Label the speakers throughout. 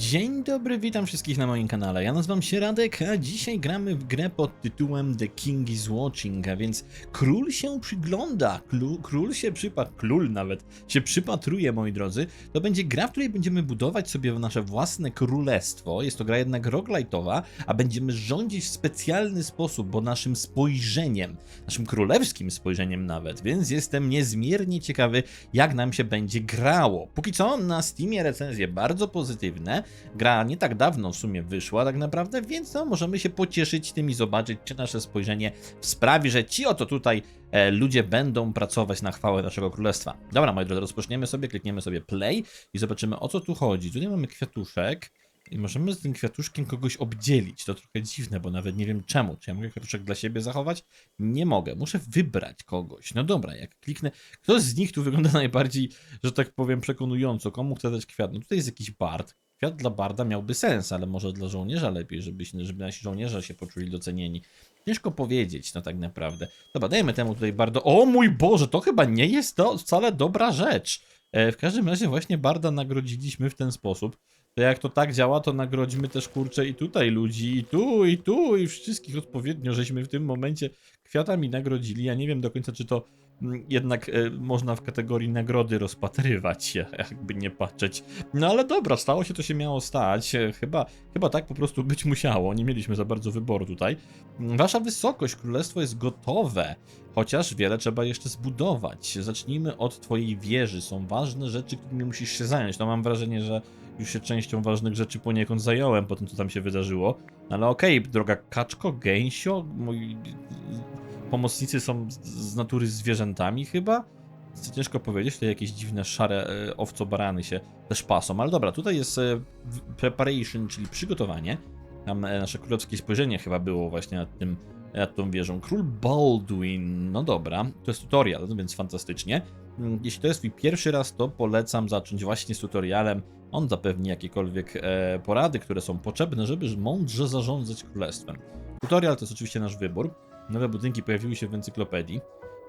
Speaker 1: Dzień dobry, witam wszystkich na moim kanale. Ja nazywam się Radek, a dzisiaj gramy w grę pod tytułem The King is Watching, a więc król się przygląda, król, król się przypa, król nawet się przypatruje, moi drodzy. To będzie gra, w której będziemy budować sobie nasze własne królestwo. Jest to gra jednak roguelite'owa, a będziemy rządzić w specjalny sposób, bo naszym spojrzeniem, naszym królewskim spojrzeniem nawet, więc jestem niezmiernie ciekawy, jak nam się będzie grało. Póki co na Steamie recenzje bardzo pozytywne. Gra nie tak dawno w sumie wyszła tak naprawdę, więc no, możemy się pocieszyć tym i zobaczyć, czy nasze spojrzenie sprawi, że ci oto tutaj e, ludzie będą pracować na chwałę naszego królestwa. Dobra, moi drodzy, rozpoczniemy sobie, klikniemy sobie play i zobaczymy o co tu chodzi. Tutaj mamy kwiatuszek. I możemy z tym kwiatuszkiem kogoś obdzielić. To trochę dziwne, bo nawet nie wiem czemu. Czy ja mogę kwiatuszek dla siebie zachować? Nie mogę. Muszę wybrać kogoś. No dobra, jak kliknę. Kto z nich tu wygląda najbardziej, że tak powiem, przekonująco? Komu chcę dać kwiat? No tutaj jest jakiś bard. Kwiat dla barda miałby sens, ale może dla żołnierza lepiej, żeby, żeby nasi żołnierze się poczuli docenieni. Ciężko powiedzieć, no tak naprawdę. Dobra, dajmy temu tutaj bardo. O mój Boże, to chyba nie jest to wcale dobra rzecz. E, w każdym razie właśnie barda nagrodziliśmy w ten sposób. To jak to tak działa, to nagrodźmy też kurczę i tutaj ludzi, i tu, i tu, i wszystkich odpowiednio, żeśmy w tym momencie kwiatami nagrodzili. Ja nie wiem do końca, czy to jednak e, można w kategorii nagrody rozpatrywać, jakby nie patrzeć. No ale dobra, stało się to się miało stać. E, Chyba, chyba tak po prostu być musiało. Nie mieliśmy za bardzo wyboru tutaj. Wasza wysokość, królestwo jest gotowe. Chociaż wiele trzeba jeszcze zbudować. Zacznijmy od twojej wieży. Są ważne rzeczy, którymi musisz się zająć. No mam wrażenie, że już się częścią ważnych rzeczy poniekąd zająłem po tym, co tam się wydarzyło. Ale okej, droga kaczko, gęsio, moi pomocnicy są z, natury zwierzętami chyba? Ciężko powiedzieć, tutaj jakieś dziwne szare e, owco-barany się też pasą. Ale dobra, tutaj jest e, preparation, czyli przygotowanie. Tam e, nasze królewskie spojrzenie chyba było właśnie nad tym, nad tą wieżą. Król Baldwin, no dobra, to jest tutorial, więc fantastycznie. Mm, Jeśli to jest twój pierwszy raz, to polecam zacząć właśnie z tutorialem. On zapewni jakiekolwiek porady, które są potrzebne, żeby mądrze zarządzać królestwem. Tutorial to jest oczywiście nasz wybór. Nowe budynki pojawiły się w encyklopedii.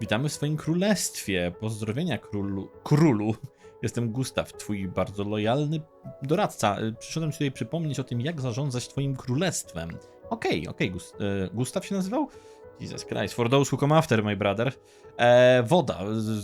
Speaker 1: Witamy w swoim królestwie. Pozdrowienia królu. królu. Jestem Gustaw, twój bardzo lojalny doradca. E, Przyszedłem tutaj przypomnieć o tym, jak zarządzać twoim królestwem. Okej, okej, Gus e, Gustaw się nazywał? Jesus Christ, for those who come after, my brother. E, woda.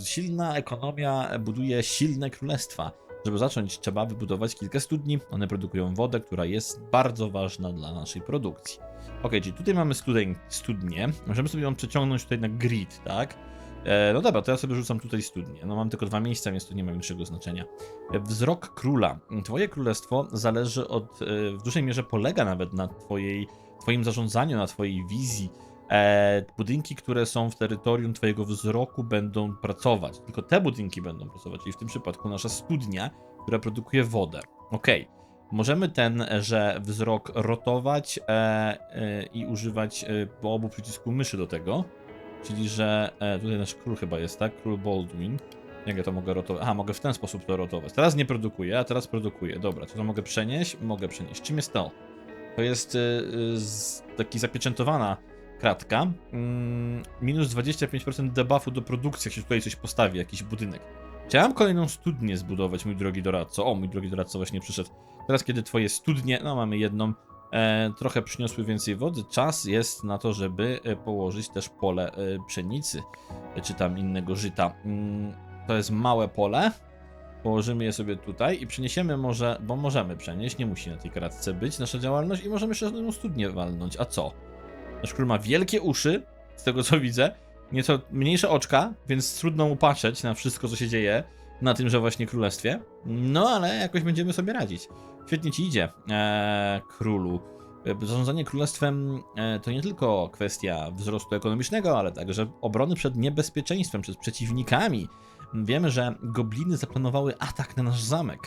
Speaker 1: Silna ekonomia buduje silne królestwa. Żeby zacząć, trzeba wybudować kilka studni. One produkują wodę, która jest bardzo ważna dla naszej produkcji. Ok, czyli tutaj mamy studeń, studnię. Możemy sobie ją przeciągnąć tutaj na grid, tak? E, no dobra, to ja sobie rzucam tutaj studnię. No mam tylko dwa miejsca, więc to nie ma większego znaczenia. Wzrok króla. Twoje królestwo zależy od, e, w dużej mierze polega nawet na twojej, twoim zarządzaniu, na twojej wizji. E, budynki, które są w terytorium twojego wzroku będą pracować. Tylko te budynki będą pracować, czyli w tym przypadku nasza studnia, która produkuje wodę. Okej. Możemy ten, e, że wzrok rotować e, i używać po obu przycisku myszy do tego. Czyli, że tutaj nasz król chyba jest, tak? Król Baldwin. Jak ja to mogę rotować? Aha, mogę w ten sposób to rotować. Teraz nie produkuję, a teraz produkuję. Dobra, czy to mogę przenieść? Mogę przenieść. Czym jest to? To jest taki zapieczętowana kratka. Mm, minus 25% debuffu do produkcji, jak się tutaj coś postawi, jakiś budynek. Chciałem kolejną studnię zbudować, mój drogi doradco. O, mój drogi doradco właśnie przyszedł. Teraz, kiedy twoje studnie, no mamy jedną, e, trochę przyniosły więcej wody, czas jest na to, żeby e, położyć też pole e, pszenicy, e, czy tam innego żyta. Mm, to jest małe pole. Położymy je sobie tutaj i przeniesiemy może, bo możemy przenieść, nie musi na tej kratce być nasza działalność i możemy jeszcze jedną studnię walnąć. A co? Nasz król ma wielkie uszy, z tego co widzę, nieco mniejsze oczka, więc trudno mu patrzeć na wszystko, co się dzieje na tymże właśnie królestwie. No ale jakoś będziemy sobie radzić. Świetnie ci idzie, eee, królu. E, Zarządzanie królestwem e, to nie tylko kwestia wzrostu ekonomicznego, ale także obrony przed niebezpieczeństwem, przed przeciwnikami. Wiemy, że gobliny zaplanowały atak na nasz zamek.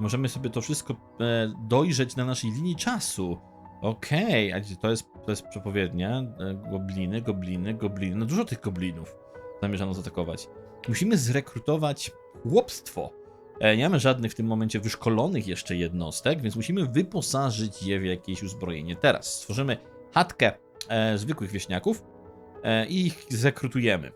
Speaker 1: Możemy sobie to wszystko e, dojrzeć na naszej linii czasu. Okej, a gdzie to jest, to jest przepowiednia. E, Gobliny, gobliny, gobliny. No dużo tych goblinów zamierzano zaatakować. Musimy zrekrutować chłopstwo. E, Nie mamy żadnych w tym momencie wyszkolonych jeszcze jednostek, więc musimy wyposażyć je w jakieś uzbrojenie. Teraz stworzymy chatkę e, zwykłych wieśniaków e, i ich zrekrutujemy.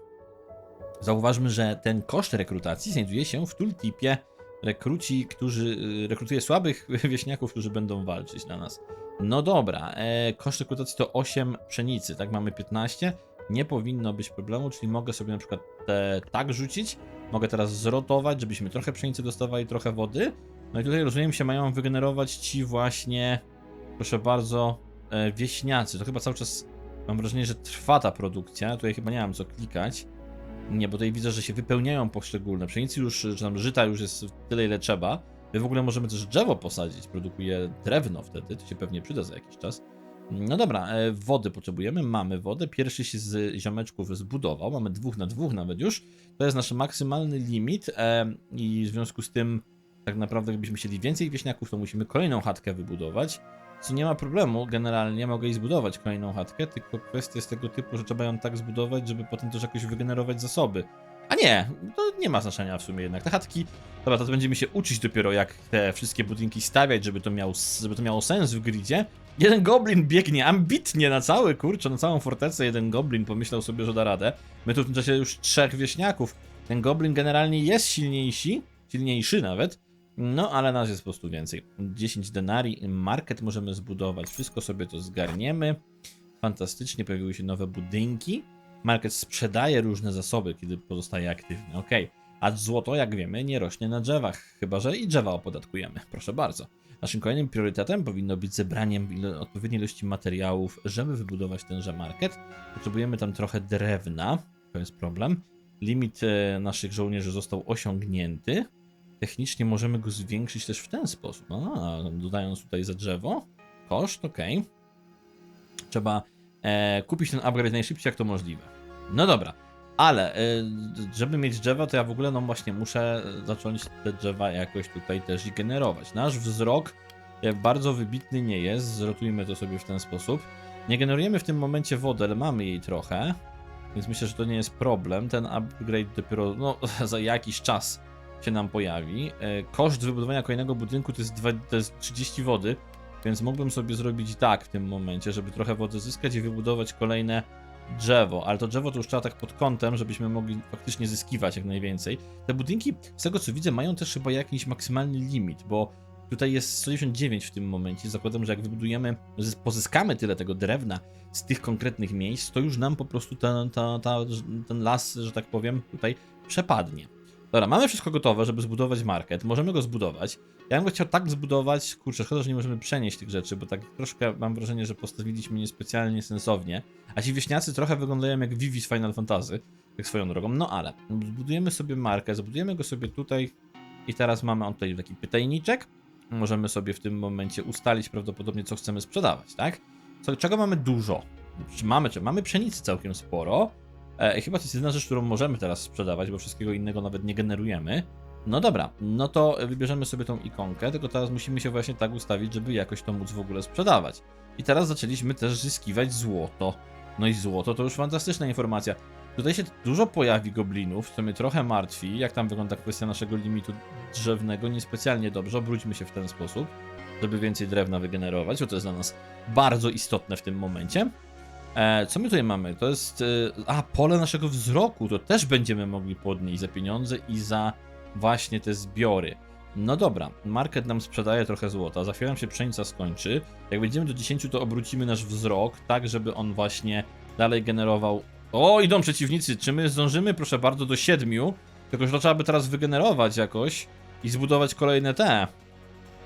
Speaker 1: Zauważmy, że ten koszt rekrutacji znajduje się w tooltipie rekruci, którzy, y, rekrutuje słabych wieśniaków, którzy będą walczyć dla nas. No dobra, e, koszt rekrutacji to 8 pszenicy, tak mamy 15. Nie powinno być problemu, czyli mogę sobie na przykład e, tak rzucić. Mogę teraz zrotować, żebyśmy trochę pszenicy dostawali, trochę wody. No i tutaj rozumiem się mają wygenerować ci właśnie, proszę bardzo, e, wieśniacy. To chyba cały czas mam wrażenie, że trwa ta produkcja. Tutaj chyba nie mam co klikać. Nie, bo tutaj widzę, że się wypełniają poszczególne. Pszenicy już, czy tam żyta już jest tyle, ile trzeba. My w ogóle możemy też drzewo posadzić, produkuje drewno wtedy, to się pewnie przyda za jakiś czas. No dobra, e, wody potrzebujemy, mamy wodę. Pierwszy się z ziomeczków zbudował, mamy dwóch na dwóch nawet już. To jest nasz maksymalny limit e, i w związku z tym tak naprawdę gdybyśmy chcieli więcej wieśniaków, to musimy kolejną chatkę wybudować. Co nie ma problemu, generalnie mogę i zbudować kolejną chatkę, tylko kwestia jest tego typu, że trzeba ją tak zbudować, żeby potem też jakoś wygenerować zasoby. A nie, to nie ma znaczenia w sumie jednak. Te chatki, dobra, to będziemy się uczyć dopiero jak te wszystkie budynki stawiać, żeby to, miał, żeby to miało sens w gridzie. Jeden goblin biegnie ambitnie na cały, kurczę, na całą fortecę jeden goblin pomyślał sobie, że da radę. My tu w tym czasie już trzech wieśniaków. Ten goblin generalnie jest silniejszy, silniejszy nawet, no ale nas jest po prostu więcej. 10 denari, market możemy zbudować, wszystko sobie to zgarniemy. Fantastycznie, pojawiły się nowe budynki. Market sprzedaje różne zasoby, kiedy pozostaje aktywny. Ok. A złoto, jak wiemy, nie rośnie na drzewach, chyba że i drzewa opodatkujemy. Proszę bardzo. Naszym kolejnym priorytetem powinno być zebranie odpowiedniej ilości materiałów, żeby wybudować tenże market. Potrzebujemy tam trochę drewna, to jest problem. Limit e, naszych żołnierzy został osiągnięty. Technicznie możemy go zwiększyć też w ten sposób. A, dodając tutaj za drzewo. Koszt, ok. Trzeba e, kupić ten upgrade najszybciej jak to możliwe. No dobra, ale e, żeby mieć drzewa, to ja w ogóle no właśnie muszę zacząć te drzewa jakoś tutaj też generować. Nasz wzrok e, bardzo wybitny nie jest, zrotujmy to sobie w ten sposób. Nie generujemy w tym momencie wody, ale mamy jej trochę, więc myślę, że to nie jest problem. Ten upgrade dopiero no, za jakiś czas się nam pojawi. E, Koszt wybudowania kolejnego budynku to jest, dwa, to jest 30 wody, więc mógłbym sobie zrobić tak w tym momencie, żeby trochę wody zyskać i wybudować kolejne drzewo, ale to drzewo to już trzeba tak pod kątem, żebyśmy mogli faktycznie zyskiwać jak najwięcej. Te budynki, z tego co widzę, mają też chyba jakiś maksymalny limit, bo tutaj jest 199 w tym momencie. Zakładam, że jak wybudujemy, pozyskamy tyle tego drewna z tych konkretnych miejsc, to już nam po prostu ta, ta, ta, ten las, że tak powiem, tutaj przepadnie. Dobra, mamy wszystko gotowe, żeby zbudować market. Możemy go zbudować. Ja bym go chciał tak zbudować, kurczę, szkoda, że nie możemy przenieść tych rzeczy, bo tak troszkę mam wrażenie, że postawiliśmy niespecjalnie sensownie. A ci wieśniacy trochę wyglądają jak Vivi z Final Fantasy, tak swoją drogą. No ale, zbudujemy sobie markę, zbudujemy go sobie tutaj i teraz mamy on tutaj taki pytajniczek. Możemy sobie w tym momencie ustalić prawdopodobnie, co chcemy sprzedawać, tak? Co, czego mamy dużo? Czy mamy, czy mamy pszenicy całkiem sporo? E, chyba to jest jedyna rzecz, którą możemy teraz sprzedawać, bo wszystkiego innego nawet nie generujemy. No dobra, no to wybierzemy sobie tą ikonkę, tylko teraz musimy się właśnie tak ustawić, żeby jakoś to móc w ogóle sprzedawać. I teraz zaczęliśmy też zyskiwać złoto. No i złoto to już fantastyczna informacja. Tutaj się dużo pojawi goblinów, co mnie trochę martwi. Jak tam wygląda kwestia naszego limitu drzewnego? Niespecjalnie dobrze, obróćmy się w ten sposób, żeby więcej drewna wygenerować, bo to jest dla nas bardzo istotne w tym momencie. E, co my tutaj mamy? To jest. E, a, pole naszego wzroku. To też będziemy mogli podnieść za pieniądze i za właśnie te zbiory. No dobra, market nam sprzedaje trochę złota. Za chwilę się pszenica skończy. Jak będziemy do 10, to obrócimy nasz wzrok, tak żeby on właśnie dalej generował. O, idą przeciwnicy. Czy my zdążymy? Proszę bardzo, do 7. Tylko, że to trzeba by teraz wygenerować jakoś i zbudować kolejne te.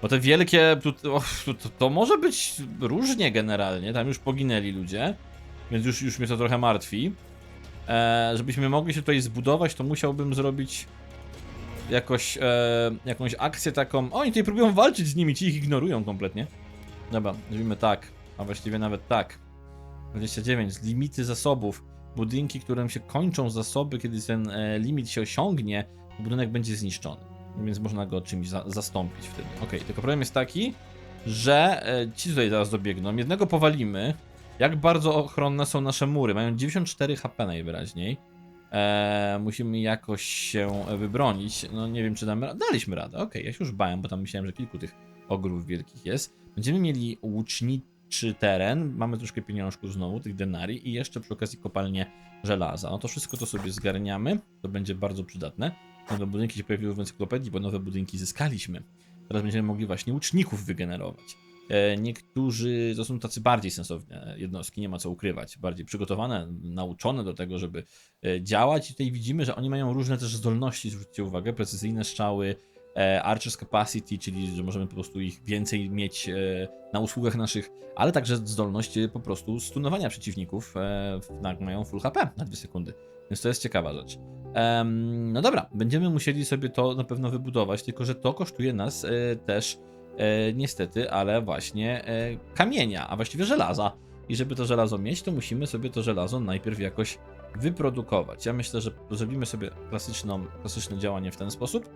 Speaker 1: Bo te wielkie. Tu, o, to, to może być różnie generalnie. Tam już poginęli ludzie więc już, już mnie to trochę martwi. E, żebyśmy mogli się tutaj zbudować, to musiałbym zrobić jakoś, e, jakąś akcję taką. O, oni tutaj próbują walczyć z nimi, ci ich ignorują kompletnie. Dobra, zrobimy tak, a właściwie nawet tak. 29, limity zasobów. Budynki, którym się kończą zasoby, kiedy ten e, limit się osiągnie, budynek będzie zniszczony. Więc można go czymś za zastąpić wtedy. Ok, tylko problem jest taki, że e, ci tutaj zaraz dobiegną. Jednego powalimy, jak bardzo ochronne są nasze mury? Mają 94 HP najwyraźniej. Eee, musimy jakoś się wybronić. No nie wiem, czy damy radę. Daliśmy radę, okej, okay, ja się już bałem, bo tam myślałem, że kilku tych ogrów wielkich jest. Będziemy mieli łuczniczy teren, mamy troszkę pieniążków znowu, tych denarii i jeszcze przy okazji kopalnię żelaza. No to wszystko to sobie zgarniamy, to będzie bardzo przydatne. nowe budynki się pojawiły w encyklopedii, bo nowe budynki zyskaliśmy. Teraz będziemy mogli właśnie łuczników wygenerować. E, Niektórzy to są tacy bardziej sensowne jednostki, nie ma co ukrywać, bardziej przygotowane, nauczone do tego, żeby e, działać. I tutaj widzimy, że oni mają różne też zdolności, zwróćcie uwagę, precyzyjne strzały, e, Archer's Capacity, czyli że możemy po prostu ich więcej mieć na usługach naszych, ale także zdolność po prostu stunowania przeciwników, na, mają full HP na 2 sekundy, więc to jest ciekawa rzecz. No dobra, będziemy musieli sobie to na pewno wybudować, tylko że to kosztuje nas też e, niestety, ale właśnie e, kamienia, a właściwie żelaza. I żeby to żelazo mieć, to musimy sobie to żelazo najpierw jakoś wyprodukować. Ja myślę, że zrobimy sobie klasyczną, klasyczne działanie w ten sposób.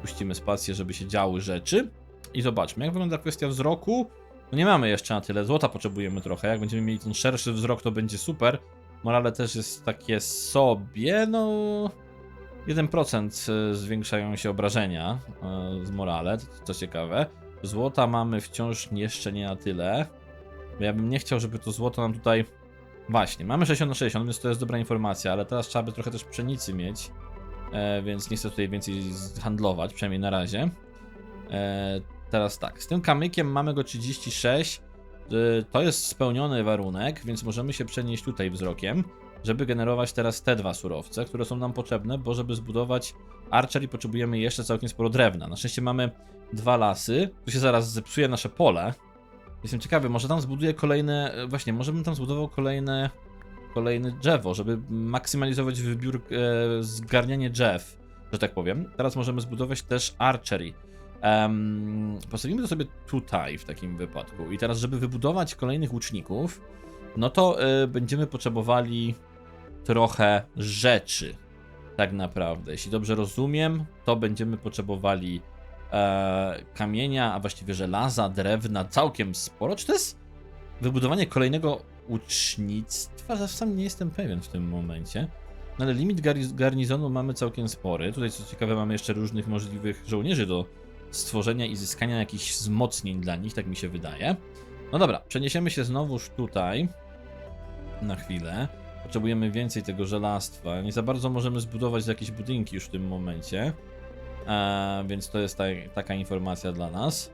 Speaker 1: Puścimy spację, żeby się działy rzeczy. I zobaczmy, jak wygląda kwestia wzroku. No nie mamy jeszcze na tyle, złota potrzebujemy trochę. Jak będziemy mieli ten szerszy wzrok, to będzie super. Morale też jest takie sobie, no... 1% zwiększają się obrażenia e, z morale, to, to ciekawe. Złota mamy wciąż jeszcze nie na tyle. Bo ja bym nie chciał, żeby to złoto nam tutaj... Właśnie, mamy 60 na 60, więc to jest dobra informacja, ale teraz trzeba by trochę też pszenicy mieć. E, więc nie chcę tutaj więcej handlować, przynajmniej na razie. E, teraz tak, z tym kamykiem mamy go 36. E, to jest spełniony warunek, więc możemy się przenieść tutaj wzrokiem, żeby generować teraz te dwa surowce, które są nam potrzebne, bo żeby zbudować archery potrzebujemy jeszcze całkiem sporo drewna. Na szczęście mamy dwa lasy, tu się zaraz zepsuje nasze pole. Jestem ciekawy, może tam zbuduję kolejne, e, właśnie, może bym tam zbudował kolejne, kolejne drzewo, żeby maksymalizować wybiór, e, zgarnianie drzew, że tak powiem. Teraz możemy zbudować też archery. Em, postawimy to sobie tutaj w takim wypadku. I teraz, żeby wybudować kolejnych łuczników, no to e, będziemy potrzebowali trochę rzeczy. Tak naprawdę. Jeśli dobrze rozumiem, to będziemy potrzebowali e, kamienia, a właściwie żelaza, drewna, całkiem sporo. Czy to jest wybudowanie kolejnego ucznictwa? Sam nie jestem pewien w tym momencie. No ale limit gar- garnizonu mamy całkiem spory. Tutaj, co ciekawe, mamy jeszcze różnych możliwych żołnierzy do stworzenia i zyskania jakichś wzmocnień dla nich, tak mi się wydaje. No dobra, przeniesiemy się znowuż tutaj na chwilę. Potrzebujemy więcej tego żelastwa. Nie za bardzo możemy zbudować jakieś budynki już w tym momencie. E, więc to jest ta, taka informacja dla nas.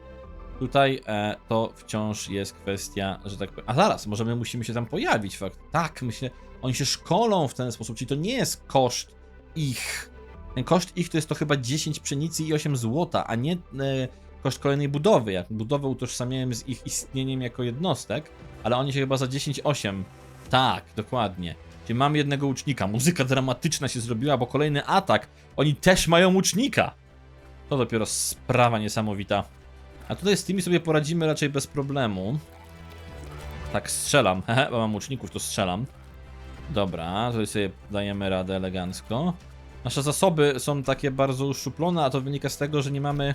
Speaker 1: Tutaj e, to wciąż jest kwestia, że tak powiem. A zaraz, może my musimy się tam pojawić. Fakt. Tak, myślę, oni się szkolą w ten sposób, czyli to nie jest koszt ich. Ten koszt ich to jest to chyba 10 pszenicy i 8 złota, a nie e, koszt kolejnej budowy. Jak budowę utożsamiałem z ich istnieniem jako jednostek, ale oni się chyba za 10-8. Tak, dokładnie. Czyli mam jednego łucznika. Muzyka dramatyczna się zrobiła, bo kolejny atak. Oni też mają łucznika. To dopiero sprawa niesamowita. A tutaj z tymi sobie poradzimy raczej bez problemu. Tak, strzelam. Hehe, bo mam łuczników, to strzelam. Dobra, tutaj sobie dajemy radę elegancko. Nasze zasoby są takie bardzo uszczuplone, a to wynika z tego, że nie mamy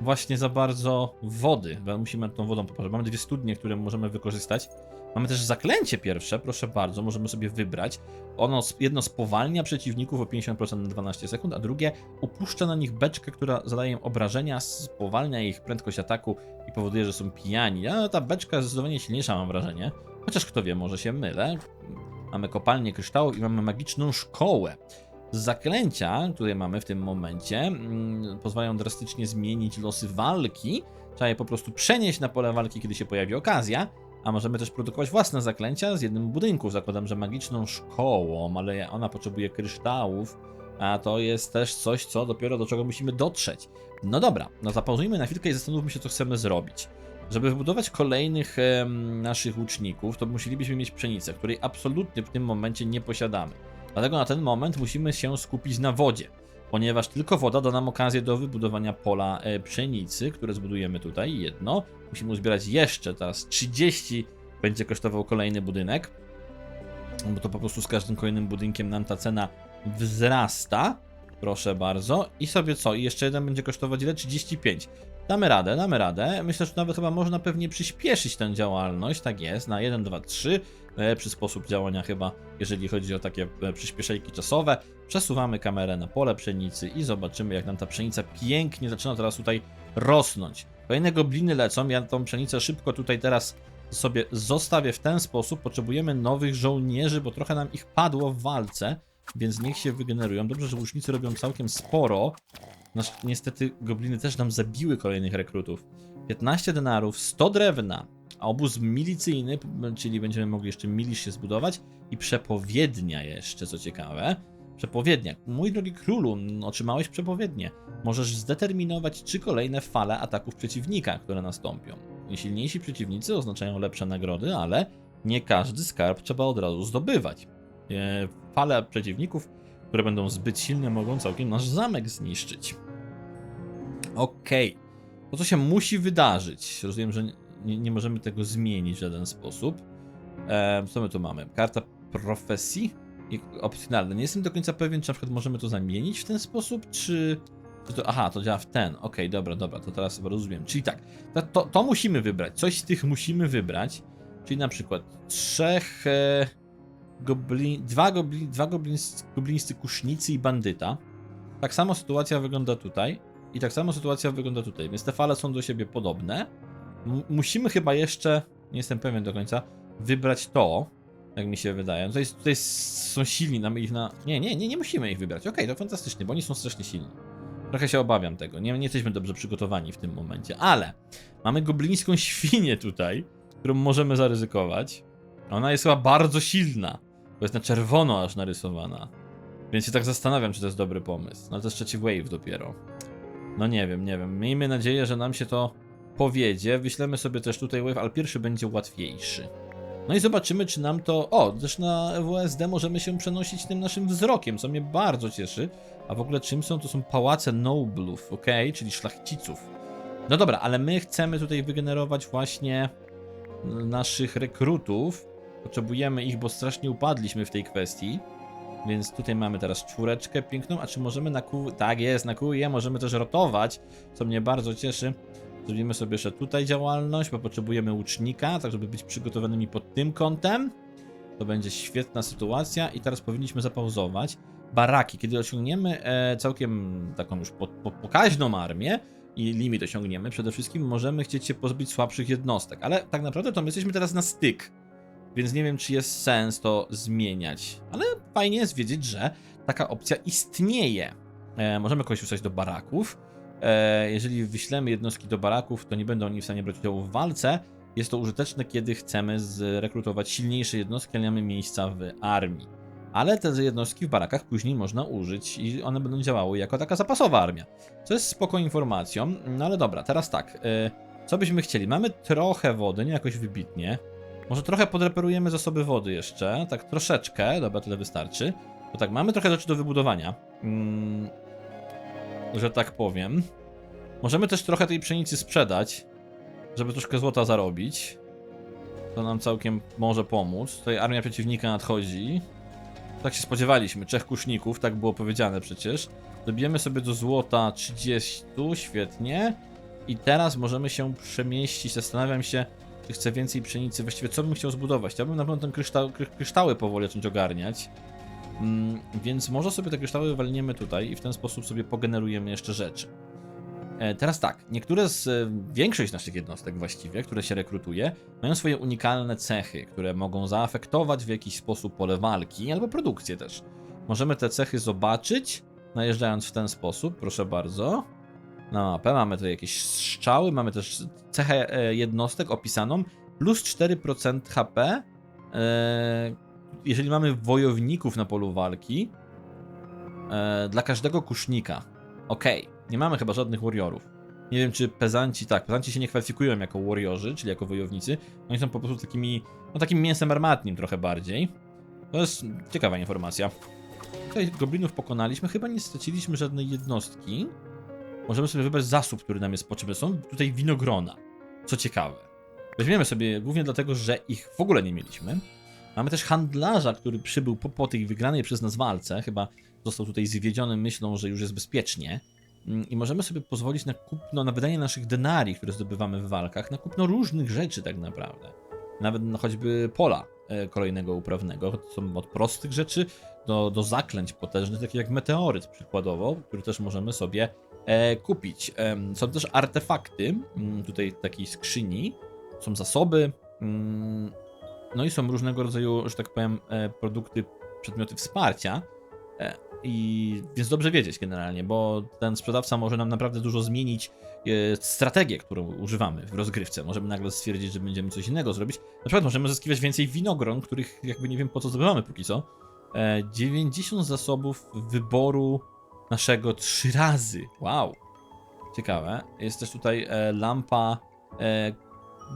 Speaker 1: właśnie za bardzo wody. Musimy tą wodą popatrzeć. Mamy dwie studnie, które możemy wykorzystać. Mamy też zaklęcie pierwsze, proszę bardzo, możemy sobie wybrać. Ono jedno spowalnia przeciwników o 50% na 12 sekund, a drugie upuszcza na nich beczkę, która zadaje im obrażenia, spowalnia ich prędkość ataku i powoduje, że są pijani. A ta beczka jest zdecydowanie silniejsza, mam wrażenie. Chociaż kto wie, może się mylę. Mamy kopalnię kryształów i mamy magiczną szkołę. Zaklęcia, które mamy w tym momencie, mm, pozwalają drastycznie zmienić losy walki. Trzeba je po prostu przenieść na pole walki, kiedy się pojawi okazja. A możemy też produkować własne zaklęcia z jednym budynku. Zakładam, że magiczną szkołą, ale ona potrzebuje kryształów, a to jest też coś, co dopiero do czego musimy dotrzeć. No dobra, no zapauzujmy na chwilkę i zastanówmy się, co chcemy zrobić. Żeby wybudować kolejnych em, naszych łuczników, to musielibyśmy mieć pszenicę, której absolutnie w tym momencie nie posiadamy. Dlatego na ten moment musimy się skupić na wodzie, ponieważ tylko woda da nam okazję do wybudowania pola e, pszenicy, które zbudujemy tutaj, jedno. Musimy uzbierać jeszcze, teraz 30 będzie kosztował kolejny budynek, bo to po prostu z każdym kolejnym budynkiem nam ta cena wzrasta. Proszę bardzo. I sobie co? I jeszcze jeden będzie kosztować ile? 35. Damy radę, damy radę. Myślę, że nawet chyba można pewnie przyspieszyć tę działalność. Tak jest, na 1, 2, 3. Lepszy sposób działania chyba, jeżeli chodzi o takie e, przyspieszajki czasowe. Przesuwamy kamerę na pole pszenicy i zobaczymy, jak nam ta pszenica pięknie zaczyna teraz tutaj rosnąć. Kolejne gobliny lecą, ja tą pszenicę szybko tutaj teraz sobie zostawię w ten sposób. Potrzebujemy nowych żołnierzy, bo trochę nam ich padło w walce. więc niech się wygenerują. Dobrze, że łucznicy robią całkiem sporo. Nasz, niestety gobliny też nam zabiły kolejnych rekrutów. 15 denarów, 100 drewna, a obóz milicyjny, czyli będziemy mogli jeszcze milisz się zbudować i przepowiednia jeszcze, co ciekawe. Przepowiednia. Mój drogi królu, otrzymałeś przepowiednię. Możesz zdeterminować trzy kolejne fale ataków przeciwnika, które nastąpią. Silniejsi przeciwnicy oznaczają lepsze nagrody, ale nie każdy skarb trzeba od razu zdobywać. E, Fale przeciwników, które będą zbyt silne, mogą całkiem nasz zamek zniszczyć. Okej. To, co się musi wydarzyć. Rozumiem, że nie, nie możemy tego zmienić w żaden sposób. Co my tu mamy? Karta profesji? I opcjonalne. Nie jestem do końca pewien, czy na przykład możemy to zamienić w ten sposób, czy... to, aha, to działa w ten. Okej, dobra, dobra, to teraz rozumiem. Czyli tak, to, to, to musimy wybrać. Coś z tych musimy wybrać. Czyli na przykład trzech... E, goblin, dwa, goblin, dwa kusznicy i bandyta. Tak samo sytuacja wygląda tutaj. I tak samo sytuacja wygląda tutaj, więc te fale są do siebie podobne. M musimy chyba jeszcze, nie jestem pewien do końca, wybrać to, jak mi się wydaje. Tutaj, tutaj są silni, nam ich na... Nie, nie, nie, nie musimy ich wybrać. Okej, to fantastycznie, bo oni są strasznie silni. Trochę się obawiam tego, nie, nie jesteśmy dobrze przygotowani w tym momencie, ale mamy goblińską świnię tutaj, którą możemy zaryzykować. Ona jest chyba bardzo silna, bo jest na czerwono aż narysowana. Więc się tak zastanawiam, czy to jest dobry pomysł. No to jest trzeci wave dopiero. No nie wiem, nie wiem. Miejmy nadzieję, że nam się to powiedzie. Wyślemy sobie też tutaj wave, ale pierwszy będzie łatwiejszy. No i zobaczymy, czy nam to... O, też na WSD możemy się przenosić tym naszym wzrokiem, co mnie bardzo cieszy. A w ogóle czym są? To są pałace noblów, ok? Czyli szlachciców. No dobra, ale my chcemy tutaj wygenerować właśnie naszych rekrutów. Potrzebujemy ich, bo strasznie upadliśmy w tej kwestii. Więc tutaj mamy teraz czwóreczkę piękną, a czy możemy na Q... Tak jest, na QE możemy też rotować, co mnie bardzo cieszy. Zrobimy sobie jeszcze tutaj działalność, bo potrzebujemy łucznika, tak żeby być przygotowanymi pod tym kątem. To będzie świetna sytuacja i teraz powinniśmy zapauzować. Baraki, kiedy osiągniemy e, całkiem taką już po, po, pokaźną armię i limit osiągniemy, przede wszystkim możemy chcieć się pozbyć słabszych jednostek, ale tak naprawdę to my jesteśmy teraz na styk. Więc nie wiem, czy jest sens to zmieniać. Ale fajnie jest wiedzieć, że taka opcja istnieje. E, możemy kogoś wysłać do baraków. E, jeżeli wyślemy jednostki do baraków, to nie będą oni w stanie brać udziału w walce. Jest to użyteczne, kiedy chcemy zrekrutować silniejsze jednostki, ale nie mamy miejsca w armii. Ale te jednostki w barakach później można użyć i one będą działały jako taka zapasowa armia. Co jest spoko informacją. No ale dobra, teraz tak. E, co byśmy chcieli? Mamy trochę wody, nie jakoś wybitnie. Może trochę podreperujemy zasoby wody jeszcze, tak troszeczkę, dobra, tyle wystarczy. Bo tak, mamy trochę rzeczy do wybudowania, mm, że tak powiem. Możemy też trochę tej pszenicy sprzedać, żeby troszkę złota zarobić. To nam całkiem może pomóc. Tutaj armia przeciwnika nadchodzi. Tak się spodziewaliśmy, trzech kuszników, tak było powiedziane przecież. Dobijemy sobie do złota 30, świetnie. I teraz możemy się przemieścić, zastanawiam się, chcę więcej pszenicy. Właściwie co bym chciał zbudować? Chciałbym na pewno ten kryształ, kry, kryształy powoli zacząć ogarniać. Mm, więc może sobie te kryształy walniemy tutaj i w ten sposób sobie pogenerujemy jeszcze rzeczy. E, teraz tak, niektóre z, e, większość z naszych jednostek właściwie, które się rekrutuje, mają swoje unikalne cechy, które mogą zaafektować w jakiś sposób pole walki albo produkcję też. Możemy te cechy zobaczyć, najeżdżając w ten sposób, proszę bardzo na mapę. Mamy tutaj jakieś strzały, mamy też cechę e, jednostek opisaną, plus 4% HP. E, jeżeli mamy wojowników na polu walki, e, dla każdego kusznika. Ok, nie mamy chyba żadnych warriorów. Nie wiem, czy pezanci, tak, pezanci się nie kwalifikują jako warriorzy, czyli jako wojownicy. Oni są po prostu takimi, no takim mięsem armatnim trochę bardziej. To jest ciekawa informacja. Tutaj goblinów pokonaliśmy, chyba nie straciliśmy żadnej jednostki możemy sobie wybrać zasób, który nam jest potrzebny. Są tutaj winogrona, co ciekawe. Weźmiemy sobie głównie dlatego, że ich w ogóle nie mieliśmy. Mamy też handlarza, który przybył po, po tej wygranej przez nas walce. Chyba został tutaj zwiedziony myślą, że już jest bezpiecznie. Mm, I możemy sobie pozwolić na kupno, na wydanie naszych denarii, które zdobywamy w walkach, na kupno różnych rzeczy tak naprawdę. Nawet no, choćby pola e, kolejnego uprawnego. To są od prostych rzeczy do, do zaklęć potężnych, takich jak meteoryt przykładowo, który też możemy sobie kupić. E, są też artefakty, mm, tutaj takiej skrzyni, są zasoby, mm, no i są różnego rodzaju, że tak powiem, e, produkty, przedmioty wsparcia. i więc dobrze wiedzieć generalnie, bo ten sprzedawca może nam naprawdę dużo zmienić e, strategię, którą używamy w rozgrywce. Możemy nagle stwierdzić, że będziemy coś innego zrobić. Na przykład możemy zyskiwać więcej winogron, których jakby nie wiem po co zdobywamy póki co. E, 90 zasobów wyboru naszego trzy razy. Wow. Ciekawe. Jest też tutaj e, lampa e,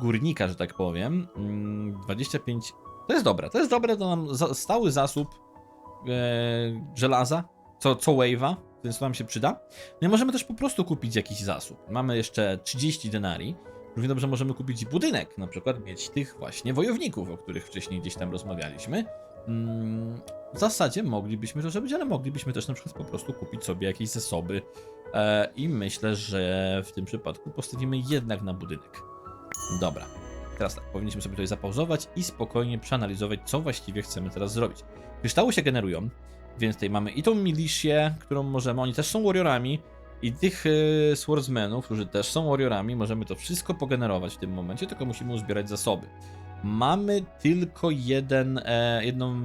Speaker 1: górnika, że tak powiem. Mm, 25. To jest dobre. To jest dobre, to nam za, stały zasób e, żelaza, co, co wave'a, więc to nam się przyda. No i możemy też po prostu kupić jakiś zasób. Mamy jeszcze 30 denarii. Równie dobrze możemy kupić budynek, na przykład mieć tych właśnie wojowników, o których wcześniej gdzieś tam rozmawialiśmy. Mm, w zasadzie moglibyśmy to zrobić, ale moglibyśmy też na przykład po prostu kupić sobie jakieś zasoby. E, I myślę, że w tym przypadku postawimy jednak na budynek. Dobra. Teraz tak, powinniśmy sobie tutaj zapauzować i spokojnie przeanalizować, co właściwie chcemy teraz zrobić. Kryształy się generują, więc tutaj mamy i tą milisię, którą możemy, oni też są warriorami, i tych e, swordsmenów, którzy też są warriorami, możemy to wszystko pogenerować w tym momencie, tylko musimy uzbierać zasoby. Mamy tylko jeden, e, jedną,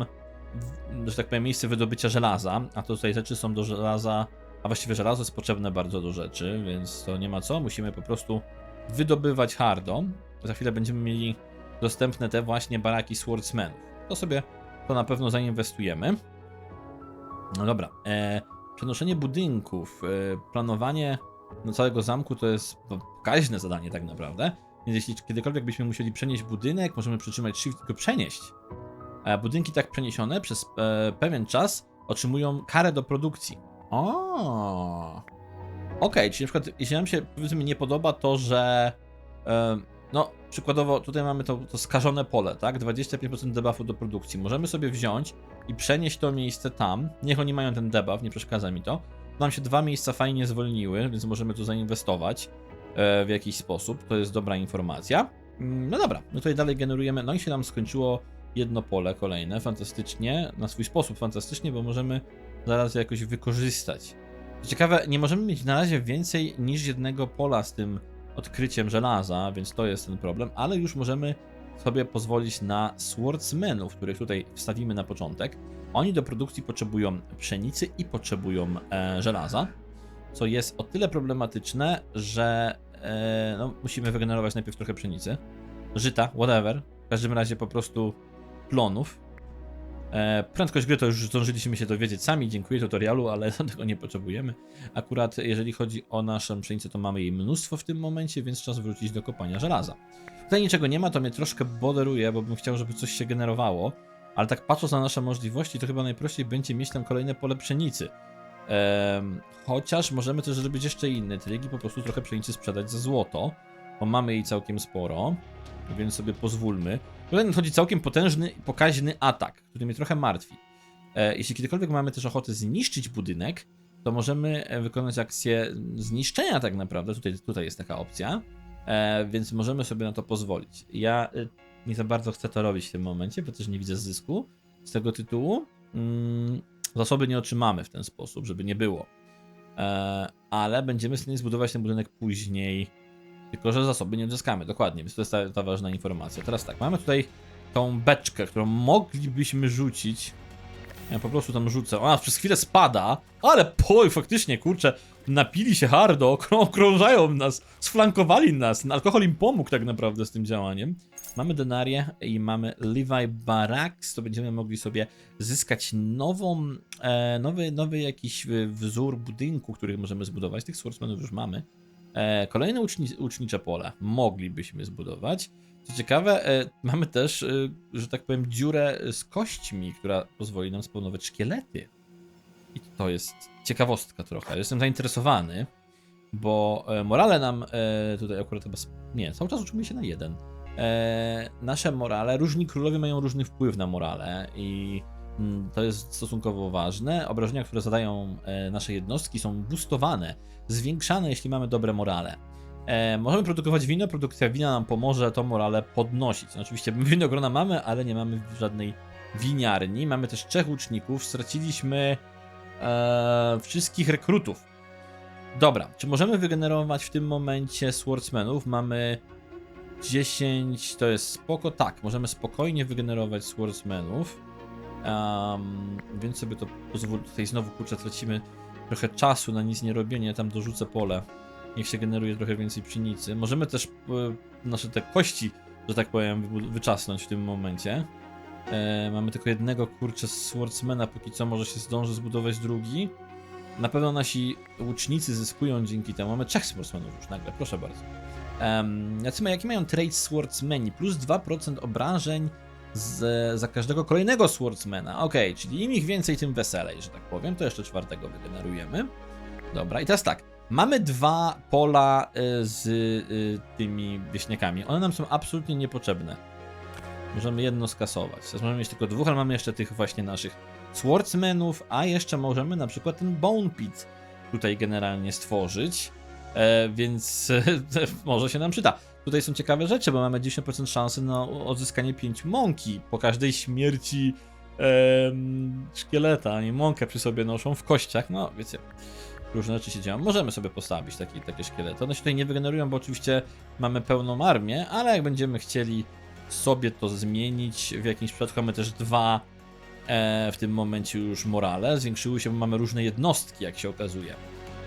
Speaker 1: że tak powiem, miejsce wydobycia żelaza, a to tutaj rzeczy są do żelaza, a właściwie żelazo jest potrzebne bardzo do rzeczy, więc to nie ma co, musimy po prostu wydobywać hardo. Za chwilę będziemy mieli dostępne te właśnie baraki swordsmenów. To sobie to na pewno zainwestujemy. No dobra, e, przenoszenie budynków, e, planowanie no, całego zamku to jest no, pokaźne zadanie tak naprawdę. Więc jeśli kiedykolwiek byśmy musieli przenieść budynek, możemy przytrzymać shift go przenieść. E, budynki tak przeniesione przez e, pewien czas otrzymują karę do produkcji. O. Okej, czyli na przykład jeśli nam się powiedzmy nie podoba to, że e, no przykładowo tutaj mamy to, to skażone pole, tak? 25% debuffu do produkcji. Możemy sobie wziąć i przenieść to miejsce tam. Niech oni mają ten debuff, nie przeszkadza mi to. Nam się dwa miejsca fajnie zwolniły, więc możemy tu zainwestować w jakiś sposób. To jest dobra informacja. Mm, No dobra, no tutaj dalej generujemy. No i się nam skończyło jedno pole kolejne, fantastycznie, na swój sposób fantastycznie, bo możemy zaraz jakoś wykorzystać. Ciekawe, nie możemy mieć na razie więcej niż jednego pola z tym odkryciem żelaza, więc to jest ten problem, ale już możemy sobie pozwolić na swordsmenów, których tutaj wstawimy na początek. Oni do produkcji potrzebują pszenicy i potrzebują e, żelaza, co jest o tyle problematyczne, że e, no, musimy wygenerować najpierw trochę pszenicy, żyta, whatever, w każdym razie po prostu plonów. E, prędkość gry to już zdążyliśmy się dowiedzieć sami, dziękuję tutorialu, ale tego nie potrzebujemy. Akurat jeżeli chodzi o naszą pszenicę, to mamy jej mnóstwo w tym momencie, więc czas wrócić do kopania żelaza. Tutaj niczego nie ma, to mnie troszkę boderuje, bo bym chciał, żeby coś się generowało, ale tak patrząc na nasze możliwości, to chyba najprościej będzie mieć tam kolejne pole pszenicy. Chociaż możemy też zrobić jeszcze inny trik i po prostu trochę pszenicy sprzedać za złoto, bo mamy jej całkiem sporo, więc sobie pozwólmy. Tutaj nadchodzi całkiem potężny pokaźny atak, który mnie trochę martwi. E, jeśli kiedykolwiek mamy też ochotę zniszczyć budynek, to możemy e, wykonać akcję zniszczenia tak naprawdę. Tutaj, tutaj jest taka opcja, e, więc możemy sobie na to pozwolić. Ja nie za bardzo chcę to robić w tym momencie, bo też nie widzę zysku z tego tytułu. Mm, zasoby nie otrzymamy w ten sposób, żeby nie było. Ale będziemy w stanie zbudować ten budynek później, tylko że zasoby nie odzyskamy, dokładnie, więc to jest ta, ta ważna informacja. Teraz tak, mamy tutaj tą beczkę, którą moglibyśmy rzucić. Ja po prostu tam rzucę. Ona przez chwilę spada, ale poj, faktycznie, kurczę, napili się hardo, okrą- okrążają nas, sflankowali nas. Alkohol im pomógł tak naprawdę z tym działaniem. Mamy denarię i mamy Levi Barracks, to będziemy mogli sobie zyskać nową, e, nowy, nowy jakiś wzór budynku, który możemy zbudować. Tych swordsmanów już mamy. E, kolejne uczni, ucznicze pole moglibyśmy zbudować. Co ciekawe, e, mamy też, e, że tak powiem, dziurę z kośćmi, która pozwoli nam spawnować szkielety. I to jest ciekawostka trochę. Jestem zainteresowany, bo morale nam tutaj akurat chyba. Nie, cały czas uczymy się na jeden. Nasze morale, różni królowie mają różny wpływ na morale i to jest stosunkowo ważne. Obrażenia, które zadają e, nasze jednostki są boostowane, zwiększane, jeśli mamy dobre morale. E, możemy produkować wino, produkcja wina nam pomoże to morale podnosić. No, oczywiście winogrona mamy, ale nie mamy żadnej winiarni. Mamy też trzech łuczników, straciliśmy e, wszystkich rekrutów. Dobra, czy możemy wygenerować w tym momencie swordsmenów? Mamy 10, to jest spoko. Tak, możemy spokojnie wygenerować swordsmenów. Um, więc sobie to pozwolę. Tutaj znowu kurczę, tracimy trochę czasu na nic nie robienie. Ja tam dorzucę pole. Niech się generuje trochę więcej pszenicy. Możemy też e, nasze te kości, że tak powiem, wyczasnąć w tym momencie. E, mamy tylko jednego kurczę swordsmana, póki co może się zdąży zbudować drugi. Na pewno nasi łucznicy zyskują dzięki temu. Mamy trzech swordsmanów już nagle, proszę bardzo. Um, jacy, ma- jaki mają trade swordsmeni? Plus 2% obrażeń z, za każdego kolejnego swordsmana. Okej, czyli im ich więcej, tym weselej, że tak powiem. To jeszcze czwartego wygenerujemy. Dobra, i teraz tak. Mamy dwa pola y, z y, tymi wieśniakami. One nam są absolutnie niepotrzebne. Możemy jedno skasować. Teraz możemy mieć tylko dwóch, ale mamy jeszcze tych właśnie naszych swordsmenów, a jeszcze możemy na przykład ten bone pit tutaj generalnie stworzyć. E, więc może się nam przyda. Tutaj są ciekawe rzeczy, bo mamy 10% szansy na odzyskanie 5 mąki po każdej śmierci em, szkieleta. Oni mąkę przy sobie noszą w kościach. No, wiecie, różne rzeczy się dzieją. Możemy sobie postawić takie, takie szkielety. One się tutaj nie wygenerują, bo oczywiście mamy pełną armię, ale jak będziemy chcieli sobie to zmienić, w jakimś przypadku mamy też dwa e, w tym momencie już morale. Zwiększyły się, bo mamy różne jednostki, jak się okazuje.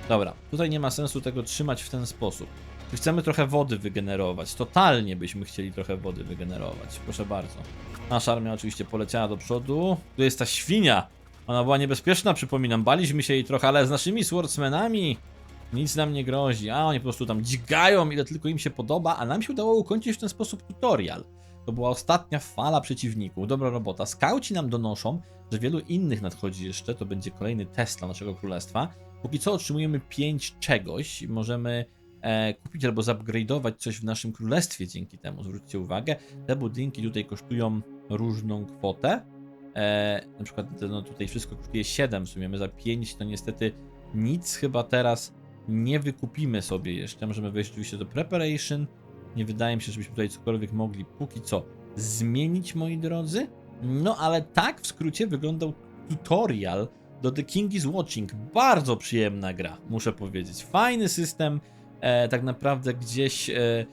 Speaker 1: Dobra, tutaj nie ma sensu tego trzymać w ten sposób. Chcemy trochę wody wygenerować? Totalnie byśmy chcieli trochę wody wygenerować. Proszę bardzo. Nasza armia oczywiście poleciała do przodu. Tu jest ta świnia. Ona była niebezpieczna, przypominam. Baliśmy się jej trochę, ale z naszymi swordsmenami nic nam nie grozi. A oni po prostu tam dźgają, ile tylko im się podoba, a nam się udało ukończyć w ten sposób tutorial. To była ostatnia fala przeciwników. Dobra robota. Skauci nam donoszą, że wielu innych nadchodzi jeszcze. To będzie kolejny test dla naszego królestwa. Póki co otrzymujemy 5 czegoś. Możemy kupić albo zupgrade'ować coś w naszym królestwie dzięki temu. Zwróćcie uwagę, te budynki tutaj kosztują różną kwotę. E, na przykład no, tutaj wszystko kosztuje 7, w sumie my za 5 to niestety nic chyba teraz nie wykupimy sobie jeszcze. Możemy wejść oczywiście do preparation. Nie wydaje mi się, żebyśmy tutaj cokolwiek mogli póki co zmienić, moi drodzy. No ale tak w skrócie wyglądał tutorial do The King is Watching. Bardzo przyjemna gra, muszę powiedzieć. Fajny system, e, tak naprawdę gdzieś e,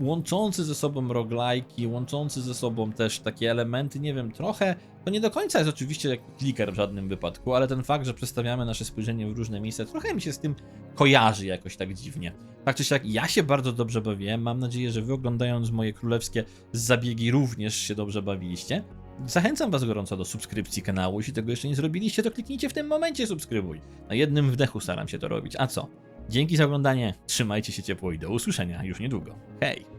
Speaker 1: łączący ze sobą roguelike'i, łączący ze sobą też takie elementy, nie wiem, trochę, to nie do końca jest oczywiście jak kliker w żadnym wypadku, ale ten fakt, że przestawiamy nasze spojrzenie w różne miejsca, trochę mi się z tym kojarzy jakoś tak dziwnie. Tak czy siak, ja się bardzo dobrze bawiłem, mam nadzieję, że wy oglądając moje królewskie zabiegi również się dobrze bawiliście. Zachęcam was gorąco do subskrypcji kanału, jeśli tego jeszcze nie zrobiliście, to kliknijcie w tym momencie subskrybuj. Na jednym wdechu staram się to robić, a co? Dzięki za oglądanie, trzymajcie się ciepło i do usłyszenia już niedługo. Hej!